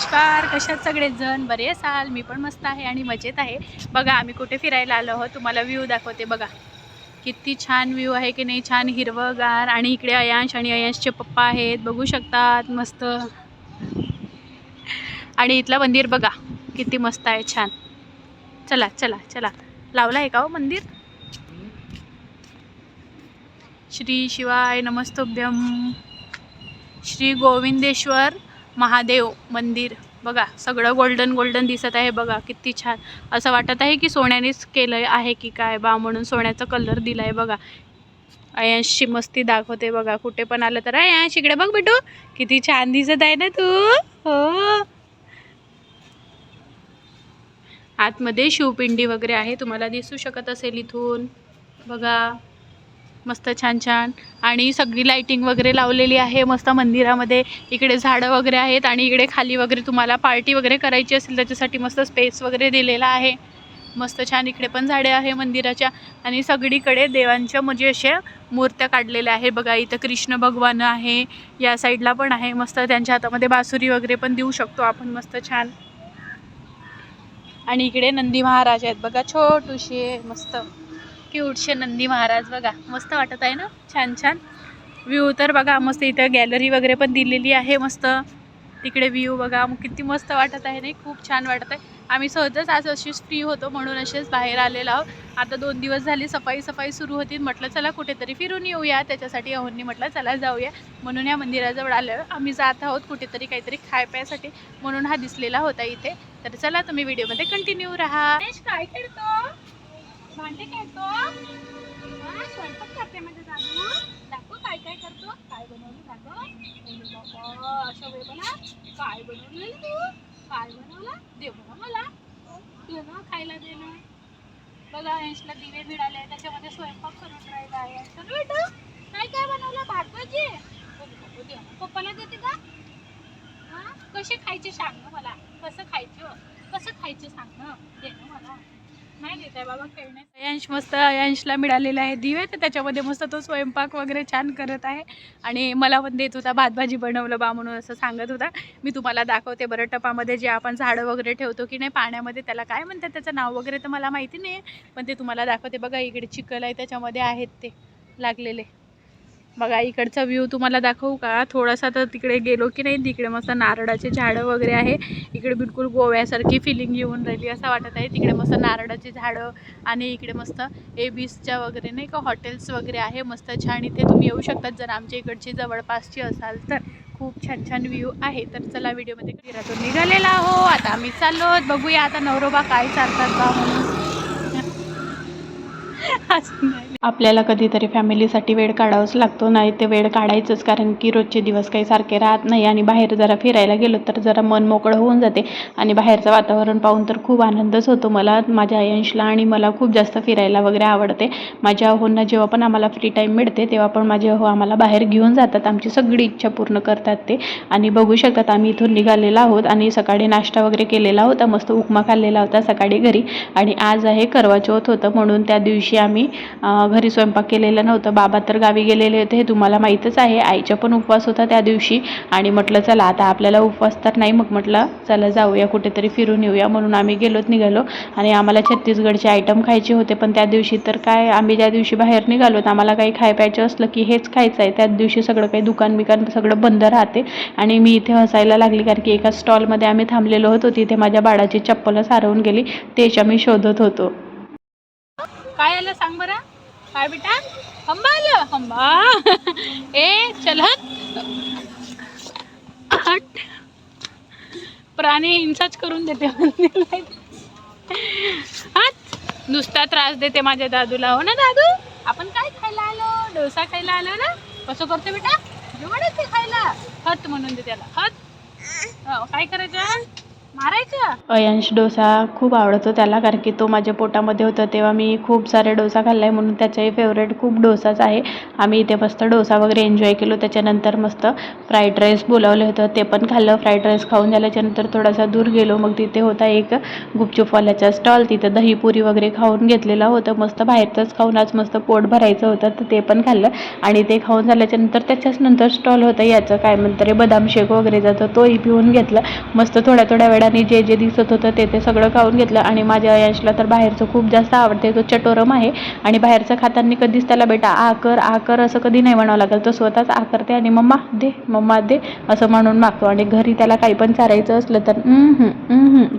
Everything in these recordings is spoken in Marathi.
नमस्कार कशात सगळेजण? बरे असाल? मी पण मस्त आहे आणि मजेत आहे. बघा आम्ही कुठे फिरायला आलो आहोत? तुम्हाला व्ह्यू दाखवते बघा. किती छान व्ह्यू आहे की नाही? छान हिरवंगार आणि इकडे अयांश आणि अयांशचे पप्पा आहेत. बघू शकतात मस्त. आणि इथलं मंदिर बघा किती मस्त आहे छान. चला चला चला. लावला आहे का हो मंदिर? श्री शिवाय नमस्तोभ्यम श्री गोविंदेश्वर. महादेव मंदिर. बघा सगळं गोल्डन गोल्डन दिसत आहे बघा किती छान. असं वाटत आहे की सोन्यानेच केलं आहे की काय बा म्हणून सोन्याचा कलर दिला आहे बघा. अयांशी मस्ती दाखवते बघा कुठे पण आलं तर. अयांश इकडे बघ बेटू किती छान दिसत आहे ना तू. हो. आतमध्ये शिवपिंडी वगैरे आहे तुम्हाला दिसू शकत असेल इथून. बघा. मस्त छान छान. आणि सगळी लाइटिंग वगैरे लावलेली आहे. मस्त मंदिरामध्ये इकडे झाडं वगैरे आहेत आणि इकडे खाली वगैरे तुम्हाला पार्टी वगैरे करायची असेल त्याच्यासाठी मस्त स्पेस वगैरे दिलेला आहे. मस्त छान इकडे पण झाडे आहे मंदिराच्या. आणि सगळीकडे देवांच्या म्हणजे अशा मूर्त्या काढलेल्या आहे बघा इथं कृष्ण भगवान आहे या साईडला पण आहे. मस्त त्यांच्या हातामध्ये बासुरी वगैरे पण देऊ शकतो आपण. मस्त छान. आणि इकडे नंदी महाराज आहेत. बघा छोटूशी मस्त. क्यूटशे नंदी महाराज बघा. मस्त वाटत आहे ना? छान छान. व्ह्यू तर बघा मस्त इथं गॅलरी वगैरे पण दिलेली आहे मस्त. तिकडे व्ह्यू बघा मग किती मस्त वाटत आहे नाही? खूप छान वाटत आहे. आम्ही सहजच आज अशीच फ्री होतो म्हणून असेच बाहेर आलेलो आहोत. आता दोन दिवस झाले सफाई सफाई सुरू होती. म्हटलं चला कुठेतरी फिरून येऊया. त्याच्यासाठी अहोंनी म्हटलं चला जाऊया. म्हणून या मंदिराजवळ आलं आम्ही जात आहोत कुठेतरी काहीतरी खाय प्यायसाठी म्हणून हा दिसलेला होता इथे. तर चला तुम्ही व्हिडिओमध्ये कंटिन्यू राहा. काय करतो? भांडे खेळतो? हा, स्वयंपाक करते म्हणजे दादू. दाखव काय काय करतो? काय बनवलं दाखव अरे बाबा अशा वेळ बना काय बनवलं तू? काय बनवलं? दे बघा मला. दे ना खायला दे ना. बघा यांशला दिवे मिळाले त्याच्यामध्ये स्वयंपाक करून राहिला आहे. तर बेटा काय काय बनवलं? भात भाजी बघू दे पप्पाला देते का? हा? कसे खायचे सांग ना मला. कसं खायचं? कसं खायचं सांग ना? दे ना मला. नाही बाबा अयांश मस्त अयांशला मिळालेला आहे दिवे तर त्याच्यामध्ये मस्त तो स्वयंपाक वगैरे छान करत आहे. आणि मला पण देत होता भात भाजी बनवलं बा म्हणून असं सांगत होता. मी तुम्हाला दाखवते बरं टपामध्ये जे आपण झाडं वगैरे ठेवतो की नाही पाण्यामध्ये त्याला काय म्हणतात त्याचं नाव वगैरे तर मला माहिती नाही आहे पण ते तुम्हाला दाखवते. बघा इकडे चिखल आहे त्याच्यामध्ये आहेत ते लागलेले. बघा इकडचा व्ह्यू तुम्हाला दाखवू का? थोडासा तर तिकडे गेलो की नाही तिकडे मस्त नारळाचे झाडं वगैरे आहे. इकडे बिलकुल गोव्यासारखी फिलिंग येऊन राहिली असं वाटत आहे. तिकडे मस्त नारळाचे झाडं आणि इकडे मस्त ए बीसच्या वगैरे नाही का हॉटेल्स वगैरे आहे. मस्त छान इथे तुम्ही येऊ शकतात. जर आमच्या इकडची जवळपासची असाल तर खूप छान छान व्ह्यू आहे. तर चला व्हिडिओमध्ये फिरातून निघालेला हो आता आम्ही चाललो बघूया आता नवरोबा काय चालतात बा म्हणून. नाही. आपल्याला कधीतरी फॅमिलीसाठी वेळ काढावाच लागतो. नाही ते वेळ काढायचंच कारण की रोजचे दिवस काही सारखे राहत नाही आणि बाहेर जरा फिरायला गेलो तर जरा मन मोकळं होऊन जाते आणि बाहेरचं वातावरण पाहून तर खूप आनंदच होतो. मला माझ्या अयंशला आणि मला खूप जास्त फिरायला वगैरे आवडते. माझ्या अहोंना जेव्हा पण आम्हाला फ्री टाईम मिळते तेव्हा पण माझे अहो आम्हाला बाहेर घेऊन जातात. आमची सगळी इच्छा पूर्ण करतात ते. आणि बघू शकतात आम्ही इथून निघालेला आहोत आणि सकाळी नाश्ता वगैरे केलेला होता मस्त उपमा खाल्लेला होता सकाळी घरी. आणि आज आहे करवाचौथ होतं म्हणून त्या दिवशी आम्ही घरी स्वयंपाक केलेला नव्हतं. बाबा तर गावी गेलेले होते. हे तुम्हाला माहीतच आहे. आईचा पण उपवास होता त्या दिवशी. आणि म्हटलं चला आता आपल्याला उपवास तर नाही. मग म्हटलं चला जाऊया कुठेतरी फिरून येऊया. म्हणून आम्ही गेलोत निघालो. आणि आम्हाला छत्तीसगडचे आयटम खायचे होते. पण त्या दिवशी तर काय आम्ही ज्या दिवशी बाहेर निघालोत आम्हाला काही खाय प्यायचं असलं की हेच खायचं आहे. त्याच दिवशी सगळं काही दुकान बिकान सगळं बंद राहते. आणि मी इथे हसायला लागली कारण की एका स्टॉलमध्ये आम्ही थांबलेलो होतो. तिथे माझ्या बाळाची चप्पलच हरवून गेली. तेच आम्ही शोधत होतो. काय आलं सांग बरं? काय बेटा. हंबा आलं हंबा. ए चल आठ. हट प्राणी हिंसाच करून देते हट नुसता त्रास देते माझ्या दादूला. हो ना दादू? आपण काय खायला आलो? डोसा खायला आलो ना? कसं करते बेटा? जेवणच खायला. हत म्हणून दे त्याला. हत. हो, काय करायचं? मारायचं? अयंश डोसा खूप आवडतो त्याला कारण की तो माझ्या पोटामध्ये होता तेव्हा मी खूप सारे डोसा खाल्ला आहे म्हणून त्याचाही फेवरेट खूप डोसाच आहे. आम्ही इथे मस्त डोसा वगैरे एन्जॉय केलो. त्याच्यानंतर मस्त फ्राईड राईस बोलावलं होतं ते पण खाल्लं. फ्राईड राईस खाऊन झाल्याच्यानंतर थोडासा दूर गेलो. मग तिथे होता एक गुपचूपवाल्याचा स्टॉल तिथं दहीपुरी वगैरे खाऊन घेतलेलं होतं. मस्त बाहेरचंच खाऊन आज मस्त पोट भरायचं होतं तर ते पण खाल्लं. आणि ते खाऊन झाल्याच्यानंतर त्याच्याच नंतर स्टॉल होतं याचं. काय म्हणतं रे बदाम शेक वगैरे जातं तोही पिऊन घेतलं. मस्त थोड्या थोड्या वेळाने जे जे दिसत होतं ते ते सगळं खाऊन घेतलं. आणि माझ्या यशला तर बाहेरचं खूप जास्त आवडते. तो चटोरम आहे. आणि बाहेरचं खाताना कधीच त्याला बेटा आकर आकर असं कधी नाही म्हणावं लागेल. तो स्वतःच आकरते आणि मम्मा दे मम्मा दे असं म्हणून मागतो. आणि घरी त्याला काही पण चारायचं असलं तर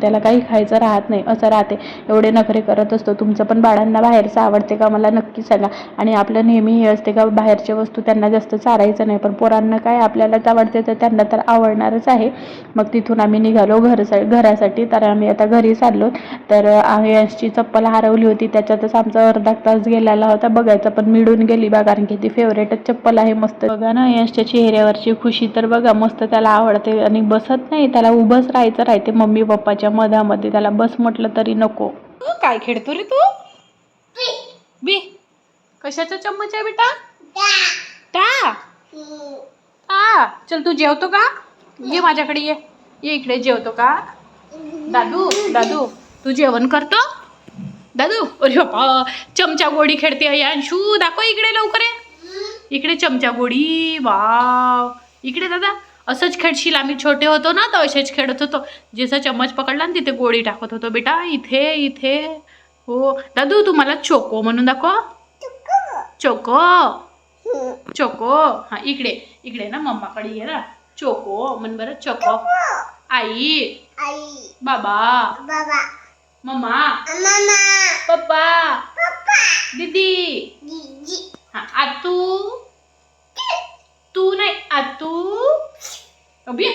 त्याला काही खायचं राहत नाही असं राहते. एवढे नखरे करत असतो. तुमचं पण बाळांना बाहेरचं आवडते का? मला नक्की सांगा. आणि आपलं नेहमी हे असते का? बाहेरच्या वस्तू त्यांना जास्त चारायचं नाही. पण पोरांना काय आपल्यालाच आवडते तर त्यांना तर आवडणारच आहे. मग तिथून आम्ही निघालो घर घरासाठी. तर आम्ही आता घरी चाललो. तर आम्ही यांची चप्पल हरवली होती. त्याच्यातच आमचा अर्धा तास गेलेला होता. बघायचा पण मिळून गेली बा कारण की ती फेवरेटच चप्पल आहे मस्त. बघा ना यांच्या चेहऱ्यावरची खुशी तर बघा मस्त त्याला आवडते आणि बसत नाही. त्याला उभंच राहायचं राहते. मम्मी पप्पाच्या मधामध्ये त्याला बस म्हटलं तरी नको. काय खेळतो रे तू? बी. कशाचा चम्मच आहे बेटा? टा. टा. चल तू जेवतो का? ये माझ्याकडे ये. ये इकडे जेवतो का? दादू दादू, तू जेवण करतो? दादू, अरे बापा, चमचा गोडी खेळते अंशू, दाखव इकडे लवकर इकडे चमचा गोडी, वाव. इकडे दादा, असंच खेळशील, आम्ही छोटे होतो ना, तर असेच खेळत होतो. जसं चम्मच पकडला ना, तिथे गोडी टाकत होतो. बेटा, इथे इथे. हो. दादू तू मला चोको म्हणून दाखव. चोको. चोको. हा, इकडे इकडे ना, मम्माकडे ये ना. चोको म्हण बरं, चोको. आई बाबा मम्मा पप्पा दीदी हा आतू तू नाही आतू अभि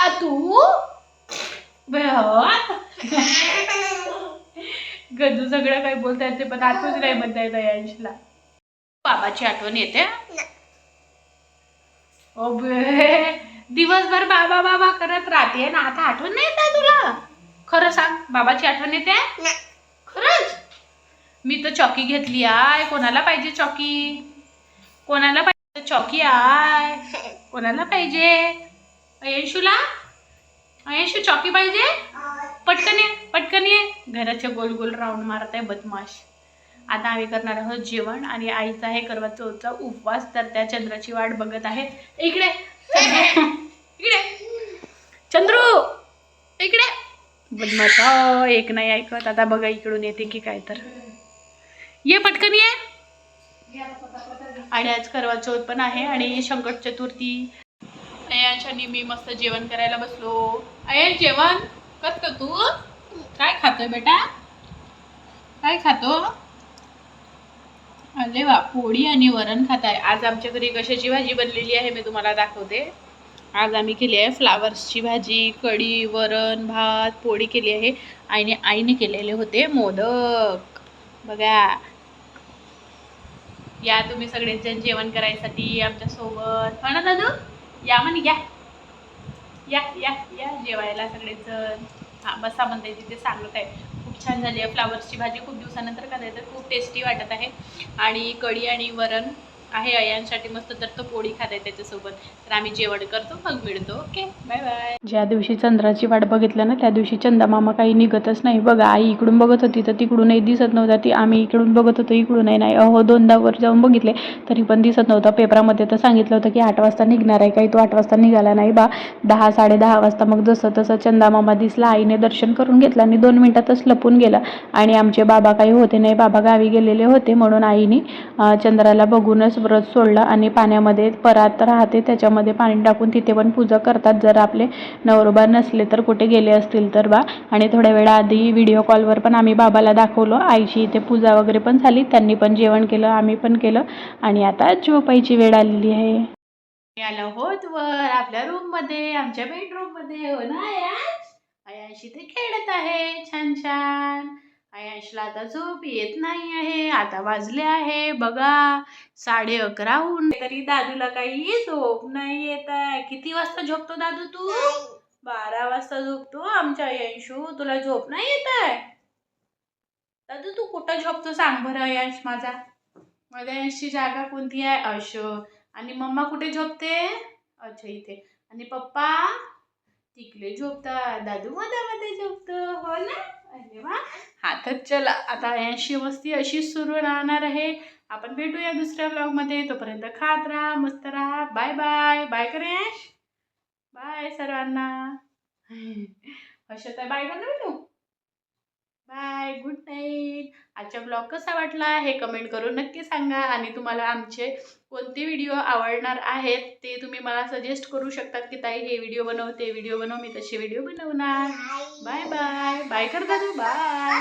आतू बहत गजू सगळं काही बोलता येते पण आतूच नाही म्हणता येत यांशला बाबाची आठवण येते? अबे. दिवसभर बाबा बाबा करत राहते. ना आता आठवण नाही येत आहे तुला? खरं सांग बाबाची आठवण येते? खरंच? मी तर चॉकी घेतली आहे. कोणाला पाहिजे चॉकी? कोणाला पाहिजे चॉकी आहे? कोणाला पाहिजे? अयंशूला? अयंशू चॉकी पाहिजे? पटकन ये पटकन ये. घराच्या गोल गोल राऊंड मारत आहे बदमाश. आता आम्ही करणार आहोत जेवण आणि आईचा आहे करवा चौथचा उपवास तर त्या चंद्राची वाट बघत आहे इकडे. इकडे. चंद्रू. इकडे. बदमाश हो, एक नाही ऐकत. आता बघा इकडून येते की काय तर. ये पटकन ये. आणि आज करवा चौथ पण आहे आणि संकट चतुर्थी. अयांशाने मी मस्त जेवण करायला बसलो. अयन जेवण? करतो तू? काय खातोय बेटा? काय खातो? अरे वा पोळी आणि वरण खात आहे आज आमच्या घरी कशाची भाजी बनलेली आहे मी तुम्हाला दाखवते. आज आम्ही केली आहे फ्लावर्सची भाजी कढी वरण भात पोळी केली आहे. आईने आईने केलेले होते मोदक. बघा. या तुम्ही सगळेच जण जेवण करायसाठी आमच्यासोबत म्हणा हो ना दादू? या म्हण या. या या या. जेवायला सगळेच जण हां बसा म्हणते तिथे सांगत आहे. खूप छान झाली आहे. फ्लावर्सची भाजी खूप दिवसानंतर करायचं खूप टेस्टी वाटत आहे. आणि कढी आणि वरण आहे अयांसाठी मस्त तर तो पोळी खात आहे त्याच्यासोबत. तर आम्ही जेवण करतो मग मिळतो ओके? बाय बाय ज्या दिवशी चंद्राची वाट बघितलं ना त्या दिवशी चंदामामा काही निघतच नाही. बघा आई इकडून बघत होती तर तिकडूनही दिसत नव्हता. ती आम्ही इकडून बघत होतो इकडूनही नाही. अहो दोनदा वर जाऊन बघितले तरी पण दिसत नव्हतं. पेपरामध्ये तर सांगितलं होतं की आठ वाजता निघणार आहे काही तो आठ वाजता निघाला नाही बा. दहा साडे दहा वाजता मग जसं तसं चंदामामा दिसला आईने दर्शन करून घेतलं आणि दोन मिनिटातच लपून गेला. आणि आमचे बाबा काही होते नाही बाबा गावी गेलेले होते म्हणून आईने चंद्राला बघूनच व्रत सोडलं आणि पाण्यामध्ये परात राहते त्याच्यामध्ये पाणी टाकून तिथे पण पूजा करतात. जर आपले नवरोबा नसले तर कुठे गेले असतील तर बा. आणि थोड्या वेळाआधी व्हिडिओ कॉलवर पण आम्ही बाबाला दाखवलं. आईची इथे पूजा वगैरे पण झाली. त्यांनी पण जेवण केलं आम्ही पण केलं. आणि आता झोपायची वेळ आलेली आहे. आलो होत वर आपल्या रूममध्ये आमच्या बेडरूममध्ये. हो ना आयाश? आयाश इथे खेळत आहे. छान छान. आयाशला आता झोप येत नाही आहे. आता वाजले आहे. बघा साडे अकरा होऊन तरी दादूला काही झोप नाही येत आहे. किती वाजता झोपतो दादू तू? बारा वाजता झोपतो आमच्या यंशू तुला झोप नाही येत आहे? दादू तू कुठं झोपतो सांग बरं यश माझा. माझ्या यशची जागा कोणती आहे? अश. आणि मम्मा कुठे झोपते? अच्छा इथे. आणि पप्पा? तिकडे झोपतात दादू मधामध्ये झोपतो हो ना? अरे वा. हा तर चला आता यांशी मस्ती अशीच सुरू राहणार आहे. आपण भेटूया दुसऱ्या ब्लॉगमध्ये तोपर्यंत खात राहा मस्त राहा. बाय बाय बाय करेश बाय सर्वांना. अशा तर बाय कर तू बाय गुड नाईट आजचा ब्लॉग कसा वाटला हे कमेंट करून नक्की सांगा. आणि तुम्हाला आमचे कोणते व्हिडिओ आवडणार आहेत ते तुम्ही मला सजेस्ट करू शकतात की ताई हे व्हिडिओ बनव ते व्हिडिओ बनव मी तसे व्हिडिओ बनवणार. बाय बाय बाय कर दादू बाय